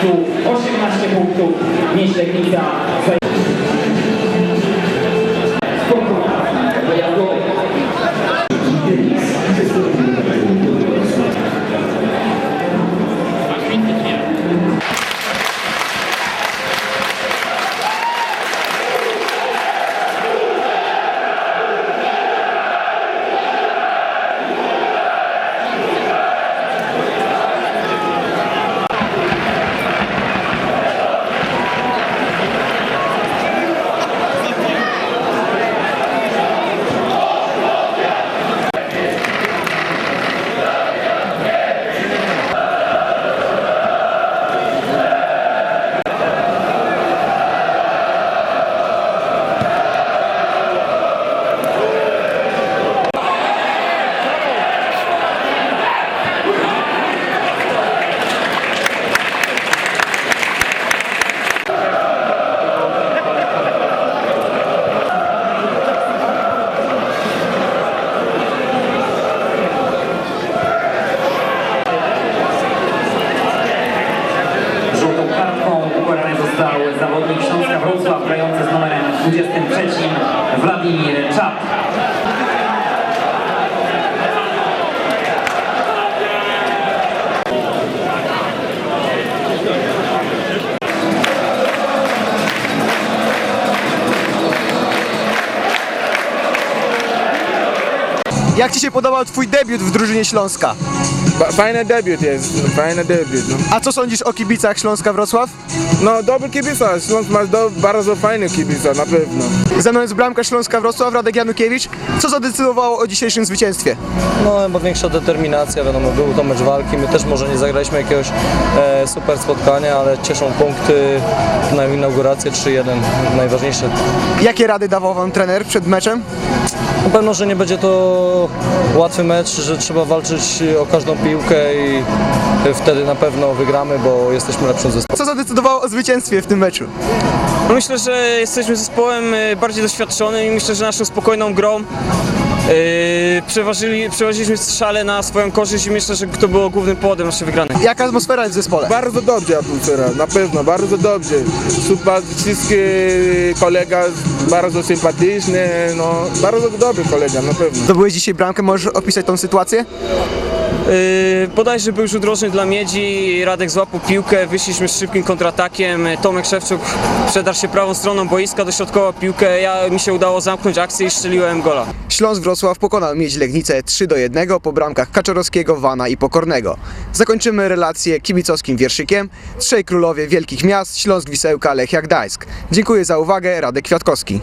Tu 18 punktów, Nieźle. Spokój, został zawodnik Śląska Wrocław grający z numerem 23 Wladimir Czap. Jak Ci się podobał Twój debiut w drużynie Śląska? Ba- Fajny debiut jest, fajny debiut. No, A co sądzisz o kibicach Śląska Wrocław? no dobry kibica, Śląsk ma do, bardzo fajny kibica, na pewno. Ze mną jest bramka Śląska Wrocław, Radek Janukiewicz. Co zadecydowało o dzisiejszym zwycięstwie? No chyba większa determinacja, wiadomo, był to mecz walki, my też może nie zagraliśmy jakiegoś e, super spotkania, ale cieszą punkty na inaugurację 3-1, najważniejsze. Jakie rady dawał Wam trener przed meczem? Na pewno, że nie będzie to łatwy mecz, że trzeba walczyć o każdą piłkę i wtedy na pewno wygramy, bo jesteśmy lepszym zespołem. Co zadecydowało o zwycięstwie w tym meczu? No Myślę, że jesteśmy zespołem e, bardziej doświadczonym i myślę, że naszą spokojną grą yy, przeważyli, przeważyliśmy szale na swoją korzyść i myślę, że to było głównym powodem naszej wygranej. Jaka atmosfera jest w zespole? Bardzo dobrze atmosfera, na pewno, bardzo dobrze. Super, wszystkie kolega bardzo sympatyczne, no, bardzo dobry kolega, na pewno. Zdobyłeś dzisiaj bramkę, możesz opisać tą sytuację? Yy, bodajże był rzut rożny dla Miedzi, Radek złapał piłkę, wyszliśmy z szybkim kontratakiem, Tomek Szewczuk przedarł się prawą stroną boiska, dośrodkował piłkę, ja, mi się udało zamknąć akcję i strzeliłem gola. Śląsk Wrocław pokonał Miedź Legnicę 3 do 1 po bramkach Kaczorowskiego, Wana i Pokornego. Zakończymy relację kibicowskim wierszykiem Trzej Królowie Wielkich Miast, Śląsk Wisełka, Lechia Gdańsk. Dziękuję za uwagę, Radek Kwiatkowski.